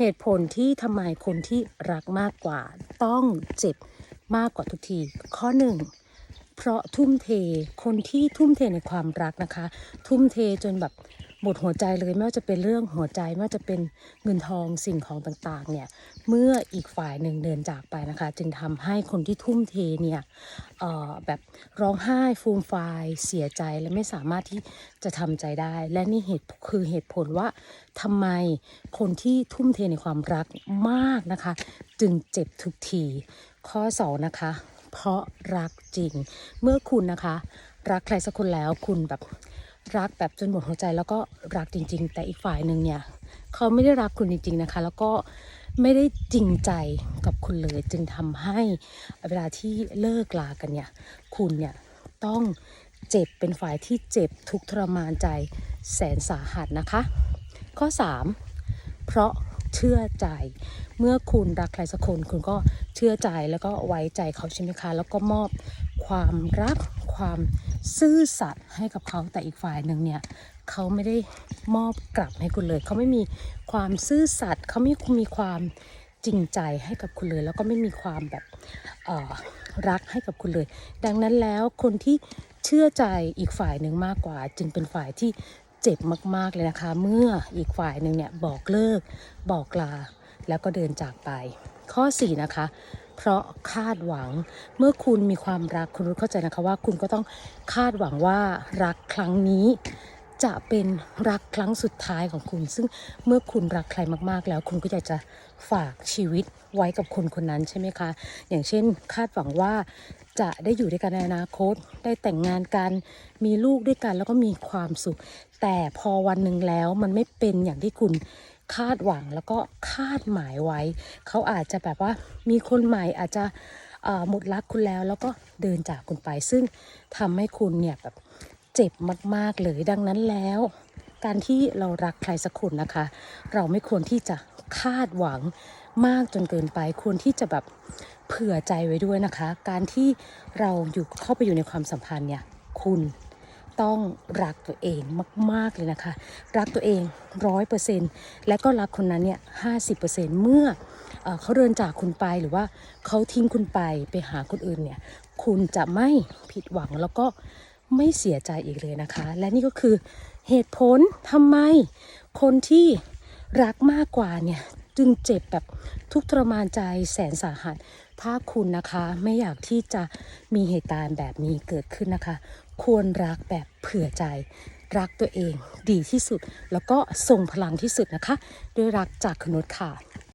เหตุผลที่ทำไมคนที่รักมากกว่า ต้องเจ็บมากกว่าทุกที ข้อหนึ่งเพราะทุ่มเทคนที่ทุ่มเทในความรักนะคะ ทุ่มเทจนแบบ หมดหัวใจเลยไม่ว่าจะเป็นเรื่องหัวใจไม่ว่าจะเป็นเงินทองสิ่งของต่างๆเนี่ยเมื่ออีกฝ่ายหนึ่งเดินจากไปนะคะ จึงทำให้คนที่ทุ่มเทเนี่ยแบบร้องไห้ฟูมฟายเสียใจและไม่สามารถที่จะทำใจได้ และนี่เหตุคือเหตุผลว่าทำไมคนที่ทุ่มเทในความรักมากนะคะ จึงเจ็บทุกที ข้อสองนะคะเพราะรักจริง เมื่อคุณนะคะ รักใครสักคนแล้วคุณแบบ รักแบบจนหมดหัวใจแล้วก็รักจริง ๆ แต่อีกฝ่ายหนึ่งเนี่ยเขาไม่ได้รักคุณจริง ๆนะคะ แล้วก็ไม่ได้จริงใจกับคุณเลย จึงทำให้เวลาที่เลิกลากันเนี่ยคุณเนี่ยต้องเจ็บเป็นฝ่ายที่เจ็บทุกทรมานใจแสนสาหัสนะคะ ข้อ 3 เพราะเชื่อใจเมื่อคุณรักใครสักคนคุณก็เชื่อใจแล้วก็ไว้ใจเขาใช่ไหมคะ แล้วก็มอบความรัก ความซื่อสัตย์ให้กับเขาแต่อีกฝ่ายหนึ่งเนี่ยเขาไม่ได้มอบกลับให้คุณเลย เขาไม่มีความซื่อสัตย์เขาไม่มีความจริงใจให้กับคุณเลย แล้วก็ไม่มีความแบบรักให้กับคุณเลย ดังนั้นแล้วคนที่เชื่อใจอีกฝ่ายหนึ่งมากกว่า จึงเป็นฝ่ายที่เจ็บมาก ๆ เลยนะคะ เมื่ออีกฝ่ายหนึ่งเนี่ยบอกเลิกบอกลาแล้วก็เดินจากไป ข้อ 4 นะคะ เพราะคาดหวัง เมื่อคุณมีความรักคุณรู้เข้าใจนะคะว่า คุณก็ต้องคาดหวังว่ารักครั้งนี้จะเป็นรักครั้งสุดท้ายของคุณ ซึ่งเมื่อคุณรักใครมากๆ แล้ว คุณก็อยากจะฝากชีวิตไว้กับคนคนนั้นใช่ไหมคะ อย่างเช่น คาดหวังว่าจะได้อยู่ด้วยกันในอนาคต ได้แต่งงานกัน มีลูกด้วยกันแล้วก็มีความสุข แต่พอวันหนึ่งแล้วมันไม่เป็นอย่างที่คุณ คาดหวังแล้วก็คาดหมายไว้ เขาอาจจะแบบว่ามีคนใหม่อาจจะหมดรักคุณแล้ว แล้วก็เดินจากคุณไป ซึ่งทำให้คุณเนี่ยแบบเจ็บมาก ๆ เลยดังนั้นแล้ว การที่เรารักใครสักคนนะคะ เราไม่ควรที่จะคาดหวังมากจนเกินไป ควรที่จะแบบเผื่อใจไว้ด้วยนะคะ การที่เราอยู่เข้าไปอยู่ในความสัมพันธ์เนี่ยคุณ ต้องรักตัวเองมาก ๆ เลยนะคะ รักตัวเองร้อยเปอร์เซ็นต์และก็รักคนนั้นเนี่ยห้าสิบเปอร์เซ็นต์เมื่อเอเขาเดินจากคุณไปหรือว่าเขาทิ้งคุณไปไปหาคนอื่นเนี่ยคุณจะไม่ผิดหวังแล้วก็ไม่เสียใจอีกเลยนะคะ และนี่ก็คือเหตุผลทำไม คนที่รักมากกว่าเนี่ยจึงเจ็บแบบทุกข์ทรมานใจแสนสาหัส ถ้าคุณนะคะไม่อยากที่จะมีเหตุการณ์แบบนี้เกิดขึ้นนะคะ ควรรักแบบเผื่อใจ รักตัวเองดีที่สุด แล้วก็ส่งพลังที่สุดนะคะ ด้วยรักจากคุณนุชค่ะ